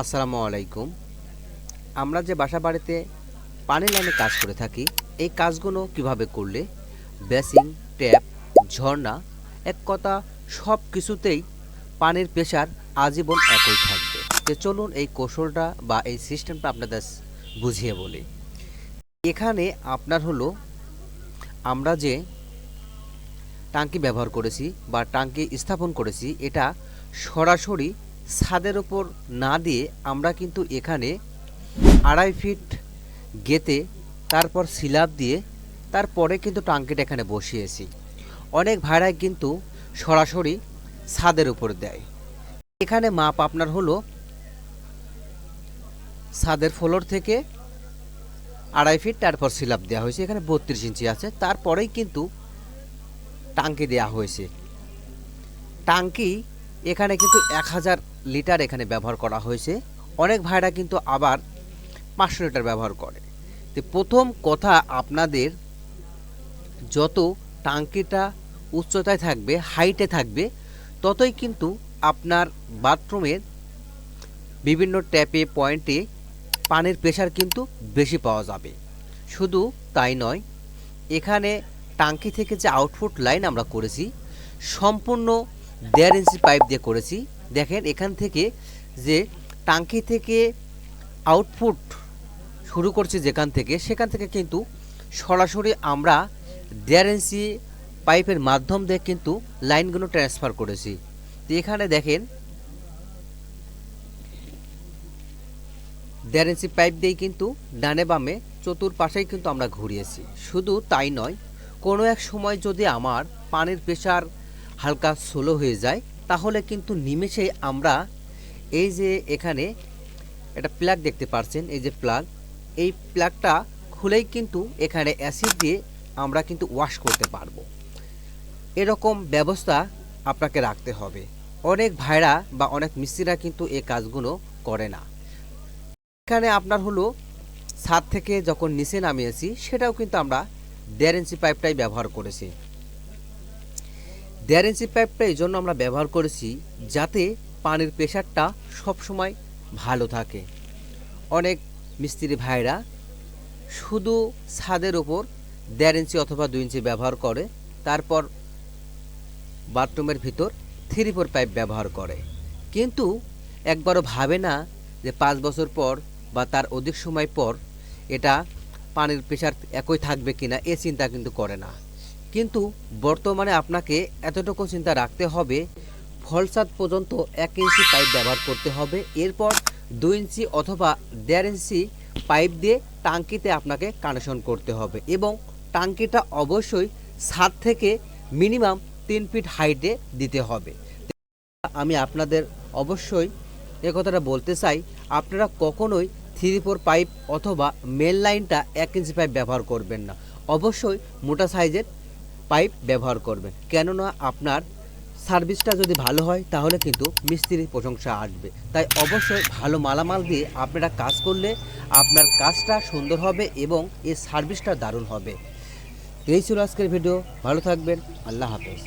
আসসালামু আলাইকুম। আমরা যে বাসা বাড়িতে পানি লাইনে কাজ করে থাকি, এই কাজগুলো কীভাবে করলে বেসিং ট্যাপ, ঝর্ণা, এক কথা সব কিছুতেই পানির প্রেশার আজীবন একই থাকবে। তো চলুন এই কৌশলটা বা এই সিস্টেমটা আপনাদের বুঝিয়ে বলি। এখানে আপনার হলো, আমরা যে টাঙ্কি ব্যবহার করেছি বা টাঙ্কি স্থাপন করেছি, এটা সরাসরি ছাদের ওপর না দিয়ে আমরা কিন্তু এখানে আড়াই ফিট গেতে তারপর সিলাপ দিয়ে, তারপরে কিন্তু টাঙ্কিটা এখানে বসিয়েছি। অনেক ভাড়ায় কিন্তু সরাসরি ছাদের উপর দেয়। এখানে মাপ আপনার হলো ছাদের ফ্লোর থেকে আড়াই ফিট, তারপর সিলাপ দেওয়া হয়েছে। এখানে বত্রিশ ইঞ্চি আছে। তারপরেই কিন্তু টাঙ্কি দেওয়া হয়েছে। টাঙ্কি এখানে কিন্তু এক হাজার লিটার এখানে ব্যবহার করা হয়েছে। অনেক ভাইরা কিন্তু আবার পাঁচশো লিটার ব্যবহার করে। তো প্রথম কথা আপনাদের, যত টাঙ্কিটা উচ্চতায় থাকবে, হাইটে থাকবে, ততই কিন্তু আপনার বাথরুমের বিভিন্ন ট্যাপে, পয়েন্টে পানির প্রেশার কিন্তু বেশি পাওয়া যাবে। শুধু তাই নয়, এখানে টাঙ্কি থেকে যে আউটপুট লাইন আমরা করেছি, সম্পূর্ণ দেড় ইঞ্চি পাইপ দিয়ে করেছি। দেখেন এখান থেকে যে টাঙ্কি থেকে আউটপুট শুরু করছি যেখান থেকে, সেখান থেকে কিন্তু সরাসরি আমরা দেড় ইঞ্চি পাইপের মাধ্যম দিয়ে কিন্তু লাইনগুলো ট্রান্সফার করেছি। তো এখানে দেখেন, দেড় ইঞ্চি পাইপ দিয়েই কিন্তু ডানে বামে চতুর্পাশেই কিন্তু আমরা ঘুরিয়েছি। শুধু তাই নয়, কোনো এক সময় যদি আমার পানির প্রেশার হালকা স্লো হয়ে যায়, তাহলে কিন্তু নিমেষেই আমরা এই যে এখানে একটা প্লাগ দেখতে পাচ্ছেন এই যে প্লাগ, এই প্লাগটা খুলেই কিন্তু এখানে অ্যাসিড দিয়ে আমরা কিন্তু ওয়াশ করতে পারব। এরকম ব্যবস্থা আপনাকে রাখতে হবে। অনেক ভাইরা বা অনেক মিস্ত্রিরা কিন্তু এই কাজগুলো করে না। এখানে আপনার হলো ছাদ থেকে যখন নিচে নামিয়েছি, সেটাও কিন্তু আমরা দেড় ইঞ্চি পাইপটাই ব্যবহার করেছি। ইঞ্চি পাইপটা এই জন্য আমরা ব্যবহার করেছি যাতে পানির প্রেশারটা সবসময় ভালো থাকে। অনেক মিস্ত্রি ভাইরা শুধু ছাদের ওপর দেড় ইঞ্চি অথবা দুই ইঞ্চি ব্যবহার করে, তারপর বাথরুমের ভিতর থ্রি ফোর পাইপ ব্যবহার করে। কিন্তু একবারও ভাবে না যে পাঁচ বছর পর বা তার অধিক সময় পর এটা পানির প্রেশার একই থাকবে কিনা, এ চিন্তা কিন্তু করে না। কিন্তু বর্তমানে আপনাকে এতটুকু চিন্তা রাখতে হবে ফলসাদ পর্যন্ত এক ইঞ্চি পাইপ ব্যবহার করতে হবে, এরপর দুই ইঞ্চি অথবা দেড় ইঞ্চি পাইপ দিয়ে টাঙ্কিতে আপনাকে কানেকশন করতে হবে এবং টাঙ্কিটা অবশ্যই সাত থেকে মিনিমাম তিন ফিট হাইটে দিতে হবে। আমি আপনাদের অবশ্যই এ কথাটা বলতে চাই, আপনারা কখনোই থ্রি ফোর পাইপ অথবা মেন লাইনটা এক ইঞ্চি পাইপ ব্যবহার করবেন না। অবশ্যই মোটা সাইজের পাইপ ব্যবহার করবেন। কেননা আপনার সার্ভিসটা যদি ভালো হয়, তাহলে কিন্তু মিস্ত্রির প্রশংসা আসবে। তাই অবশ্যই ভালো মালামাল দিয়ে আপনারা কাজ করলে আপনার কাজটা সুন্দর হবে এবং এই সার্ভিসটা দারুণ হবে। এই ছিল আজকের ভিডিও। ভালো থাকবেন। আল্লাহ হাফেজ।